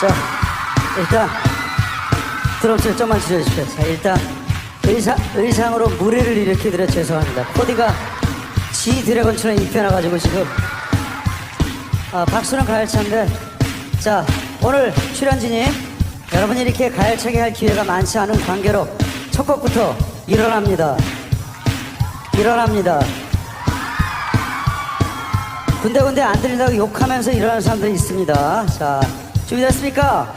자, 일단 드럼칠 좀만 줄여주십시오. 자, 일단 의상, 의상으로 무리를 일으키드려 죄송합니다. 코디가 지 드래곤처럼 입혀놔가지고 지금 아, 박수는 가열차인데 자, 오늘 출연진이 여러분이 이렇게 가열차게 할 기회가 많지 않은 관계로 첫 곡부터 일어납니다. 일어납니다. 군데군데 안 들린다고 욕하면서 일어나는 사람들이 있습니다. 자, 준비됐습니까?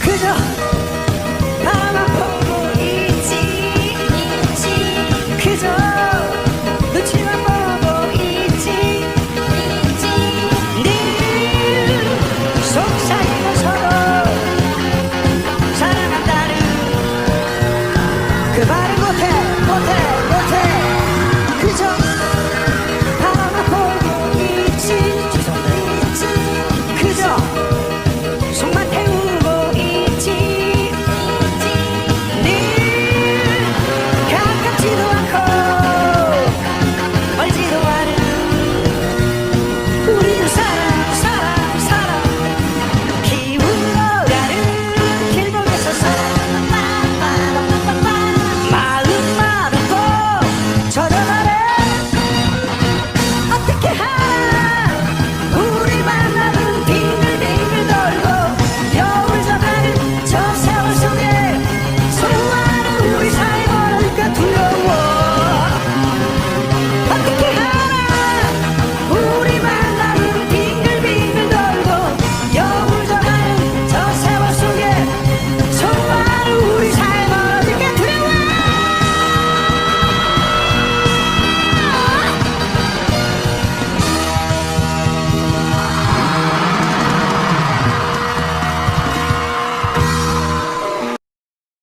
그저